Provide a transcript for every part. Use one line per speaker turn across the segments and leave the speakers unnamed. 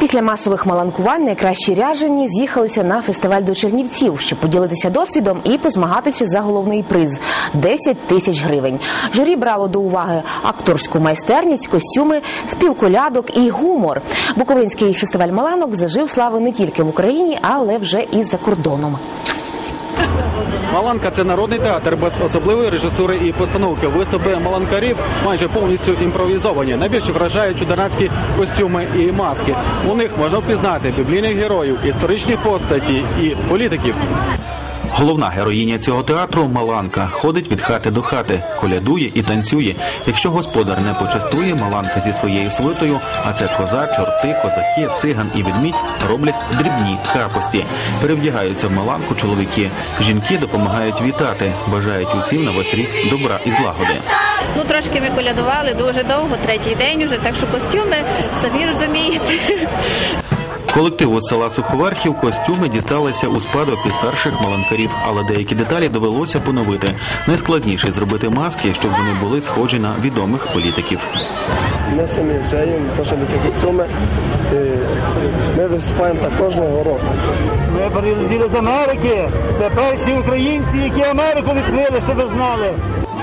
Після масових маланкувань найкращі ряжені з'їхалися на фестиваль до Чернівців, щоб поділитися досвідом і позмагатися за головний приз 10 тисяч гривень. Журі брало до уваги акторську майстерність, костюми, спів колядок і гумор. Буковинський фестиваль маланок зажив слави не тільки в Україні, але вже і за кордоном.
Маланка це народний театр без особливої режисури і постановки. Виступи маланкарів майже повністю імпровізовані. Найбільше вражають чудернацькі костюми і маски. У них можна впізнати біблійних героїв, історичні постаті і політиків. Головна героїня цього театру Маланка ходить від хати до хати, колядує і танцює. Якщо господар не почастує, Маланка зі своєю свитою, а це коза, чорти, козаки, циган і ведмідь роблять дрібні капості. Перевдягаються в Маланку чоловіки. Жінки допомагають вітати, бажають усім на весь добра і злагоди.
Ну трошки ми колядували дуже довго, третій день уже, так що костюми самі розумієте.
Колективу села Суховерхів костюми дісталися у спадок від старших маланкарів, але деякі деталі довелося поновити. Найскладніше зробити маски, щоб вони були схожі на відомих політиків.
Ми самі шиємо, пошили ці костюми. Ми виступаємо так кожного року.
Ми прилетіли з Америки. Це перші українці, які Америку відкрили, щоб ви знали.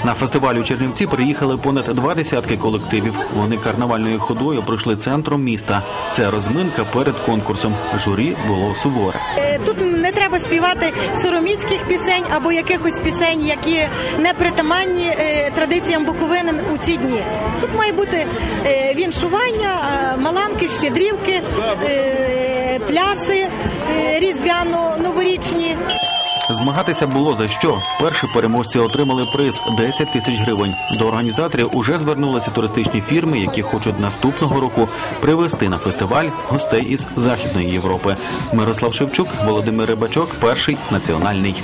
На фестиваль у Чернівці приїхали понад два десятки колективів. Вони карнавальною ходою пройшли центром міста. Це розминка перед конкурсом. Журі було суворе.
Е, Тут не треба співати сороміцьких пісень або якихось пісень, які не притаманні е, традиціям Буковини у ці дні. Тут має бути е, віншування, маланки, щедрівки, пляси різдвяно-новорічні.
Змагатися було за що. Перші переможці отримали приз 10 тисяч гривень. До організаторів уже звернулися туристичні фірми, які хочуть наступного року привезти на фестиваль гостей із Західної Європи. Мирослав Шевчук, Володимир Рибачок, перший національний.